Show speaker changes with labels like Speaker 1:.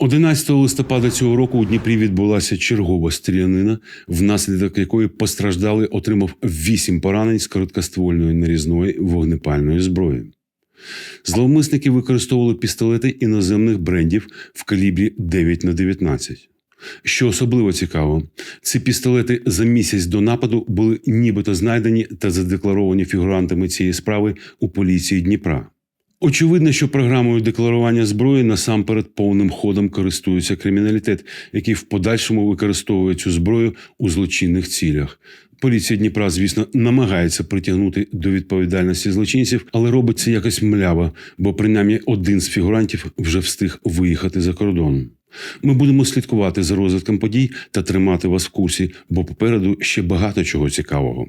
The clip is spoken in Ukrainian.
Speaker 1: 11 листопада цього року у Дніпрі відбулася чергова стрілянина, внаслідок якої постраждалий отримав вісім поранень з короткоствольної нарізної вогнепальної зброї. Зловмисники використовували пістолети іноземних брендів в калібрі 9 на 19. Що особливо цікаво, ці пістолети за місяць до нападу були нібито знайдені та задекларовані фігурантами цієї справи у поліції Дніпра. Очевидно, що програмою декларування зброї насамперед повним ходом користується криміналітет, який в подальшому використовує цю зброю у злочинних цілях. Поліція Дніпра, звісно, намагається притягнути до відповідальності злочинців, але робить це якось мляво, бо принаймні один з фігурантів вже встиг виїхати за кордон. Ми будемо слідкувати за розвитком подій та тримати вас в курсі, бо попереду ще багато чого цікавого.